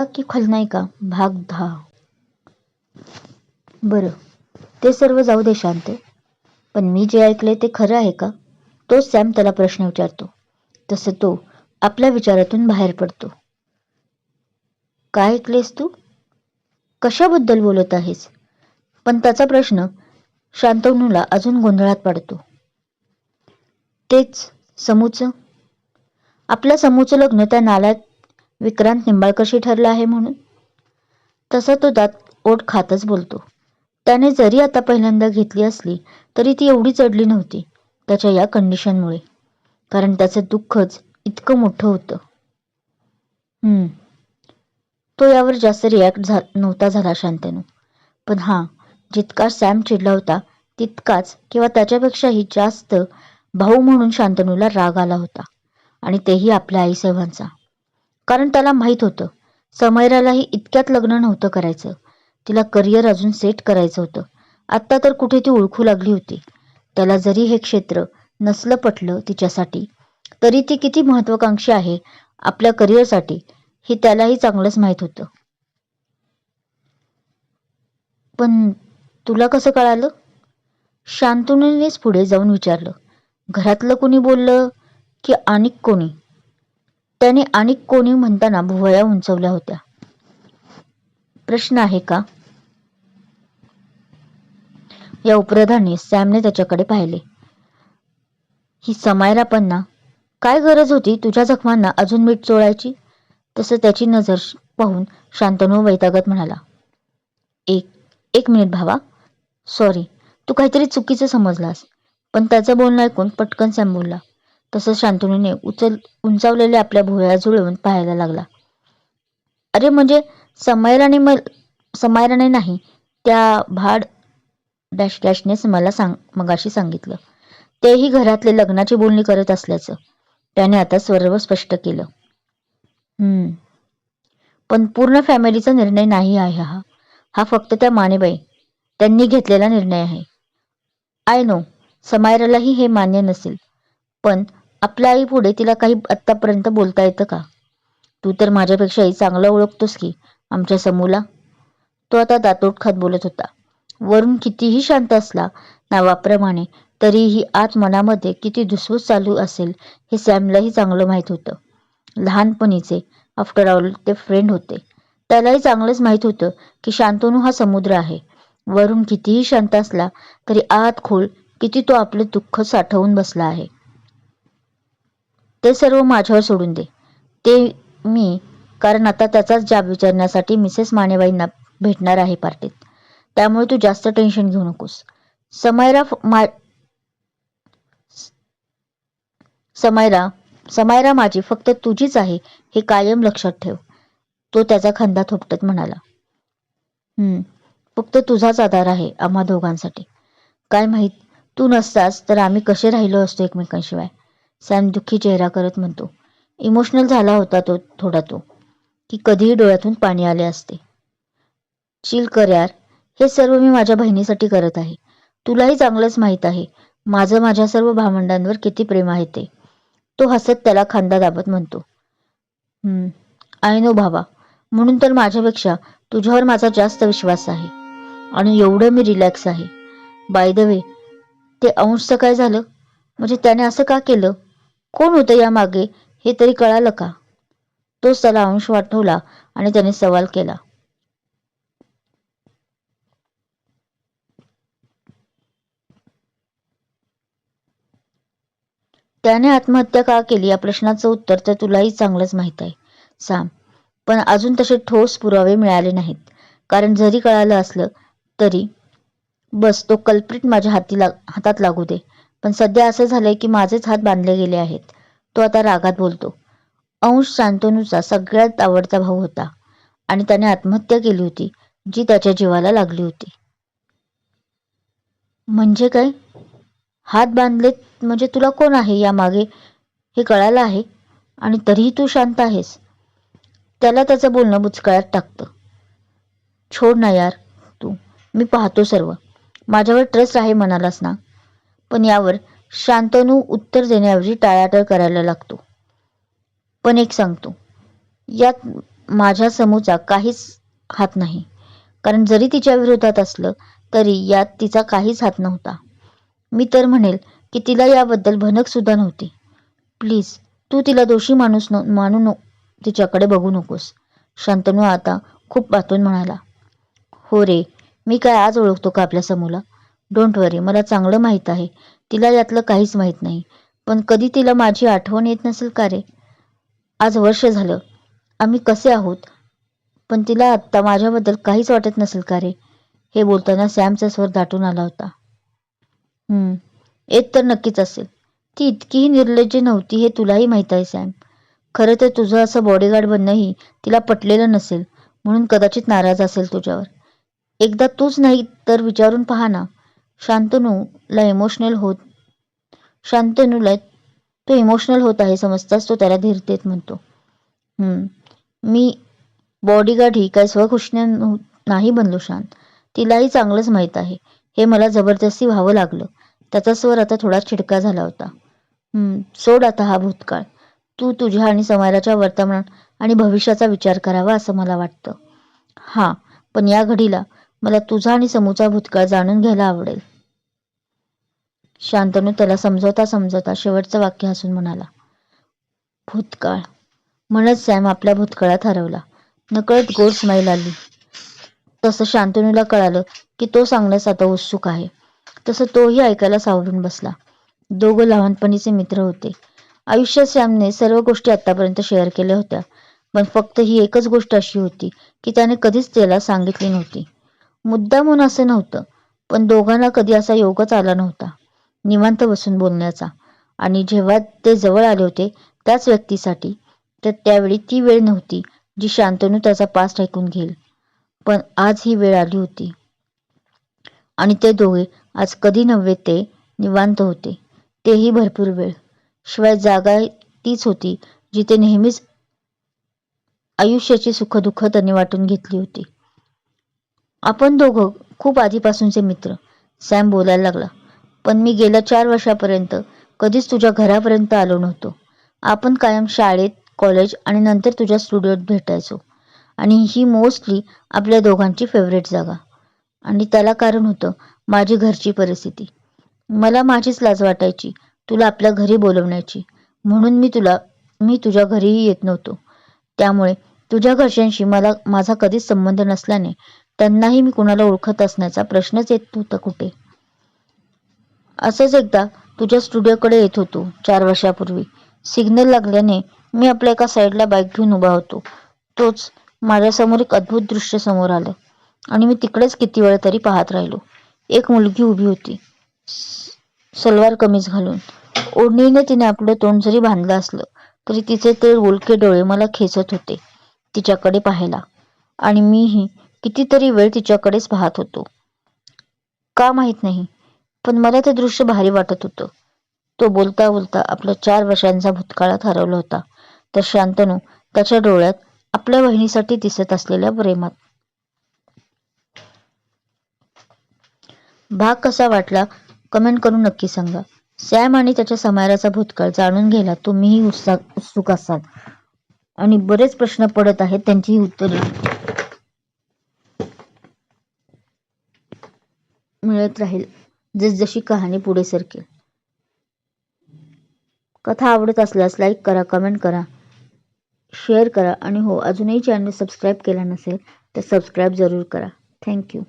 की? खलनायिका भाग दहा. बरं. ते सर्व जाऊ दे शांत. पण मी जे ऐकले ते खरं आहे का? तो सॅम त्याला प्रश्न विचारतो. तसं तो आपल्या विचारातून बाहेर पडतो. काय ऐकलेस तू? कशाबद्दल बोलत आहेस? पण त्याचा प्रश्न शांतवणूला अजून गोंधळात पाडतो. तेच समूचं. आपल्या समूचं लग्न त्या नाल्यात विक्रांत निंबाळकशी ठरला आहे म्हणून? तसा तो दात ओठ खातच बोलतो. त्याने जरी आता पहिल्यांदा घेतली असली तरी ती एवढी चढली नव्हती त्याच्या या कंडिशनमुळे कारण त्याचं दुःखच इतकं मोठं होतं. हम्म. तो यावर जास्त रिॲक्ट झा नव्हता झाला शांतनू. पण हां जितका सॅम चिडला होता तितकाच किंवा त्याच्यापेक्षाही जास्त भाऊ म्हणून शांतनूला राग आला होता. आणि तेही आपल्या आईसाहेबांचा कारण त्याला माहीत होतं. समैरालाही इतक्यात लग्न नव्हतं करायचं. तिला करिअर अजून सेट करायचं होतं. आत्ता तर कुठे ती ओळखू लागली होती. त्याला जरी हे क्षेत्र नसलं पटलं तिच्यासाठी तरी ती किती महत्वाकांक्षी आहे आपल्या करिअरसाठी हे त्यालाही चांगलंच माहीत होतं. पण तुला कसं कळालं? शांतनुनेच पुढे जाऊन विचारलं. घरातलं कोणी बोललं की आणिक कोणी? त्याने आणिक कोणी म्हणताना भुवया उंचवल्या होत्या. प्रश्न आहे का? या उपराधाने सॅमने त्याच्याकडे पाहिले. ही समायरा पण ना काय गरज होती तुझ्या जखमांना अजून मीठ चोळायची? तसं त्याची नजर पाहून शांतनू वैतागत म्हणाला. एक एक मिनिट भावा. सॉरी तू काहीतरी चुकीचं समजलास. पण त्याचं बोलणं ऐकून पटकन सॅम बोलला. तसं शांतनूने उचल उंचावलेल्या आपल्या भुवया जुळवून पाहायला लागला. अरे म्हणजे समायराने मल समायराने नाही त्या भाड डॅश डॅशनेच मला सांग मगाशी सांगितलं. तेही घरातले लग्नाची बोलणी करत असल्याचं. त्याने आता सर्व स्पष्ट केलं. हम्म. पण पूर्ण फॅमिलीचा निर्णय नाही आहे हा. हा फक्त त्या मानेबाई. त्यांनी घेतलेला निर्णय आहे. आय नो समायरालाही हे मान्य नसेल. पण आपल्या आई पुढे तिला काही आत्तापर्यंत बोलता येतं का? तू तर माझ्यापेक्षाही चांगलं ओळखतोस की आमच्या समूला. तो आता दातोट खात बोलत होता. वरून कितीही शांत असला नावाप्रमाणे तरीही आत मनामध्ये किती धुसवूस चालू असेल हे सॅमलाही चांगलं माहीत होतं. लहानपणीचे आफ्टर ऑल ते फ्रेंड होते. त्यालाही चांगलंच माहीत होतं की शांतनू हा समुद्र आहे. वरून कितीही शांत असला तरी आत खोल किती तो आपलं दुःख साठवून बसला आहे. ते सर्व माझ्यावर सोडून दे. ते मी कारण आता त्याचाच जाब विचारण्यासाठी मिसेस मानेबाईंना भेटणार आहे पार्टीत. त्यामुळे तू जास्त टेन्शन घेऊ नकोस. समायरा मा समायरा समायरा माझी फक्त तुझीच आहे हे कायम लक्षात ठेव. तो त्याचा खांदा थोपटत म्हणाला. हम्म फक्त तुझाच आधार आहे आम्हा दोघांसाठी. काय माहीत तू नसतास तर आम्ही कसे राहिलो असतो एकमेकांशिवाय? सॅम दुःखी चेहरा करत म्हणतो. इमोशनल झाला होता तो थोडा तो की कधीही डोळ्यातून पाणी आले असते. चिल कर यार हे सर्व मी माझ्या बहिणीसाठी करत आहे. तुलाही चांगलंच माहीत आहे. माझं माझ्या सर्व भावंडांवर किती प्रेम आहे ते. तो हसत त्याला खांदा दाबत म्हणतो. हम्म आय नो भावा. म्हणून तर माझ्यापेक्षा तुझ्यावर माझा जास्त विश्वास आहे. आणि एवढं मी रिलॅक्स आहे. बाय द वे ते अंशचं काय झालं? म्हणजे त्याने असं का केलं? कोण होतं या मागे? हे तरी कळालं का? तोच त्याला अंश वाटवला आणि त्याने सवाल केला. त्याने आत्महत्या का केली? या प्रश्नाचं उत्तर तर तुलाही चांगलंच माहीत आहे साम. पण अजून तसे ठोस पुरावे मिळाले नाहीत. कारण जरी कळालं असलं तरी बस तो कल्प्रिट माझ्या हाती लाग हातात लागू दे. पण सध्या असं झालंय की माझेच हात बांधले गेले आहेत. तो आता रागात बोलतो. अंश शांतनूचा सगळ्यात आवडता भाऊ होता आणि त्याने आत्महत्या केली होती जी त्याच्या जीवाला लागली होती. म्हणजे काय? हात बांधलेत म्हणजे तुला कोण आहे या मागे हे कळालं आहे आणि तरीही तू शांत आहेस. त्याला त्याचं बोलणं बुचकळ्यात टाकतं. छोड ना यार तू. मी पाहतो सर्व. माझ्यावर ट्रस्ट आहे म्हणालास ना. पण यावर शांतनू उत्तर देण्याऐवजी टाळाटाळ करायला लागतो. पण एक सांगतो यात माझ्या समूचा काहीच हात नाही. कारण जरी तिच्या विरोधात असलं तरी यात तिचा काहीच हात नव्हता. मी तर म्हणेल की तिला याबद्दल भनक सुद्धा नव्हती. प्लीज तू तिला दोषी माणूस न मानू नो तिच्याकडे बघू नकोस. शांतनू आता खूप पातून म्हणाला हो रे मी काय आज ओळखतो का आपल्या समूला? डोंट वरी मला चांगलं माहीत आहे. तिला यातलं काहीच माहीत नाही. पण कधी तिला माझी आठवण येत नसेल का रे? आज वर्ष झालं. आम्ही कसे आहोत? पण तिला आत्ता माझ्याबद्दल काहीच वाटत नसेल का रे? हे बोलताना सॅमचा स्वर दाटून आला होता. हम्म येत तर नक्कीच असेल. ती इतकीही निर्लज्ज नव्हती हे तुलाही माहीत आहे सॅम. खरं तर तुझं असं बॉडीगार्ड बनणंही तिला पटलेलं नसेल म्हणून कदाचित नाराज असेल तुझ्यावर. एकदा तूच नाही तर विचारून पहा ना. शांतनूला इमोशनल होत शांतनूला तो इमोशनल होत आहे समजताच तो त्याला धीर देत म्हणतो मी बॉडीगार्ड ही काय स्वखुशने नाही बनलो शांत. तिलाही चांगलंच माहीत आहे. हे मला जबरदस्ती व्हावं लागलं. त्याचा स्वर आता थोडा चिडका झाला होता. सोड आता हा भूतकाळ. तू तुझ्या आणि समाजाच्या वर्तमान आणि भविष्याचा विचार करावा असं मला वाटतं. हा. पण या घडीला मला तुझा आणि समूचा भूतकाळ जाणून घ्यायला आवडेल. शांतनू त्याला समजवता समजवता शेवटचं वाक्य हसून म्हणाला भूतकाळ. म्हणत सॅम आपल्या भूतकाळात हरवला. नकळत गोड स्माईल आली. तसं शांतनूला कळालं की तो सांगण्यास आता उत्सुक आहे. तसं तोही ऐकायला सावरून बसला. दोघं लहानपणीचे मित्र होते. आयुष्यात सॅमने सर्व गोष्टी आतापर्यंत शेअर केल्या होत्या पण फक्त ही एकच गोष्ट अशी होती की त्याने कधीच त्याला सांगितली नव्हती. मुद्दामून असे असं नव्हतं पण दोघांना कधी असा योगच आला नव्हता निवांत बसून बोलण्याचा. आणि जेव्हा ते जवळ आले होते त्याच व्यक्तीसाठी तर त्यावेळी ती वेळ नव्हती जी शांतनू त्याचा पास ऐकून घेईल. पण आज ही वेळ आली होती. आणि ते दोघे आज कधी नव्हे ते निवांत होते. तेही भरपूर वेळ. शिवाय जागा तीच होती जिथे नेहमीच आयुष्याची सुखदुःख त्यांनी वाटून घेतली होती. आपण दोघं खूप आधीपासूनचे मित्र. सॅम बोलायला लागला. पण मी गेल्या चार वर्षापर्यंत कधीच तुझ्या घरापर्यंत आलो नव्हतो. आपण कायम शाळेत कॉलेज आणि नंतर तुझ्या स्टुडिओत भेटायचो. आणि ही मोस्टली आपल्या दोघांची फेवरेट जागा. आणि त्याला कारण होतं माझी घरची परिस्थिती. मला माझीच लाज वाटायची तुला आपल्या घरी बोलवण्याची. म्हणून मी तुला मी तुझ्या घरीही येत नव्हतो. त्यामुळे तुझ्या घरच्यांशी मला माझा कधीच संबंध नसल्याने त्यांनाही मी कुणाला ओळखत असण्याचा प्रश्नच येत नव्हता कुठे. असंच एकदा तुझ्या स्टुडिओकडे येत होतो चार वर्षापूर्वी. सिग्नल लागल्याने मी आपल्या एका साईडला बाईक घेऊन उभा होतो. तोच माझ्यासमोर एक अद्भुत दृश्य समोर आलं आणि मी तिकडेच किती वेळ तरी पाहत राहिलो. एक मुलगी उभी होती सलवार कमीज घालून. ओढणीने तिने आपलं तोंड जरी बांधलं असलं तरी तिचे ते उलके डोळे मला खेचत होते तिच्याकडे पाहायला. आणि मीही कितीतरी वेळ तिच्याकडेच पाहत होतो. का माहीत नाही पण मला ते दृश्य भारी वाटत होतं. तो बोलता बोलता आपल्या चार वर्षांचा भूतकाळात हरवला होता. तर शांतनू त्याच्या डोळ्यात आपल्या बहिणीसाठी दिसत असलेल्या प्रेमात. भाग कसा वाटला कमेंट करून नक्की सांगा. सॅम आणि त्याच्या समाराचा भूतकाळ जाणून घ्यायला तुम्हीही उत्साह उत्सुक असाल. आणि बरेच प्रश्न पडत आहेत त्यांचीही उत्तरे. मिळत राहील. जसजशी कहाणी पुढे सरकेल. कथा आवडत असल्यास लाईक करा कमेंट करा शेअर करा आणि हो अजूनही चॅनल सबस्क्राईब केला नसेल तर सबस्क्राईब जरूर करा. थँक्यू